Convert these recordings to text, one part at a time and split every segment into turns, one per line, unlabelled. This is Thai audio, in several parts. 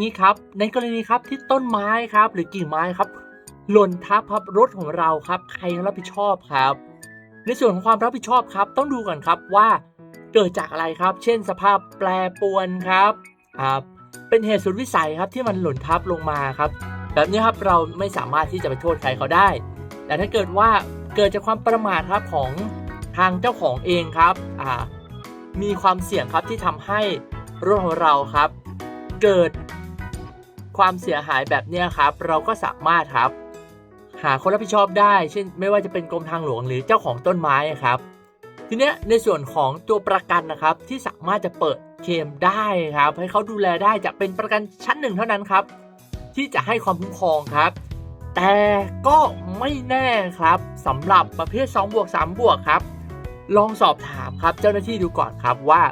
นี่ครับในกรณีครับที่ต้นไม้ครับ หรือกิ่งไม้ครับ หล่นทับครับรถของเราครับ ใครรับผิดชอบครับ ในส่วนของความรับผิดชอบครับ ต้องดูก่อนครับว่าเกิดจากอะไรครับ เช่น สภาพแปรปวนครับครับเป็นเหตุสุดวิสัยครับที่มันหล่นทับลงมาครับ แบบนี้ครับเราไม่สามารถที่จะไปโทษใครเขาได้ แต่ถ้าเกิดว่าเกิดจากความประมาทครับของทางเจ้าของเองครับอ่ามีความเสี่ยงครับที่ทำให้รถของเราครับ เกิด ความเสียหายแบบนี้ครับ เราก็สามารถครับ หาคนรับผิดชอบได้ เช่น ไม่ว่าจะเป็นกรมทางหลวงหรือเจ้าของต้นไม้ครับ ทีเนี้ยในส่วนของตัวประกันนะครับ ที่สามารถจะเปิดเคมได้ครับ ให้เขาดูแลได้จะเป็นประกันชั้นหนึ่งเท่านั้นครับ ที่จะให้ความคุ้มครองครับ แต่ก็ไม่แน่ครับสำหรับประเภท2บวก3บวกครับ ลองสอบถามครับเจ้าหน้าที่ดูก่อนครับว่า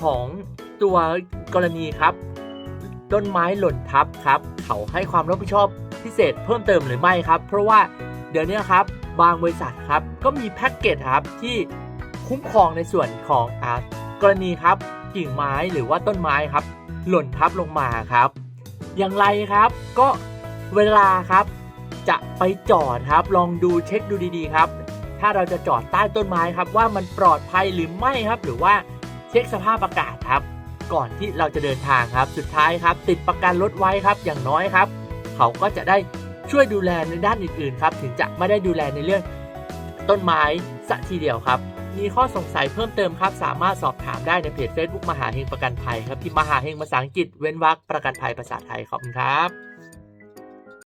ของตัวกรณีครับ ต้นไม้หล่นทับครับ เขาให้ความรับผิดชอบพิเศษเพิ่มเติมหรือไม่ครับ เพราะว่าเดี๋ยวนี้ครับบางบริษัทครับก็มีแพ็กเกจครับที่คุ้มครองในส่วนของอ่ากรณีครับกิ่งไม้หรือว่าต้นไม้ครับ หล่นทับลงมาครับ อย่างไรครับก็เวลาครับ จะไปจอดครับ ลองดูเช็คดูดีๆครับ ถ้าเราจะจอดใต้ต้นไม้ครับ ว่ามันปลอดภัยหรือไม่ครับ หรือว่าเช็คสภาพอากาศครับ ก่อนที่เราจะเดินทางครับ สุดท้ายครับ ติดประกันรถไว้ครับ อย่างน้อยครับ เขาก็จะได้ช่วยดูแลในด้านอื่นๆครับ ถึงจะไม่ได้ดูแลในเรื่องต้นไม้สะทีเดียวครับ มีข้อสงสัยเพิ่มเติมครับ สามารถสอบถามได้ในเพจ Facebook มหาเฮงประกันภัยครับที่มหาเฮงภาษาอังกฤษเว้นวรรคประกันภัยภาษาไทยขอบคุณครับ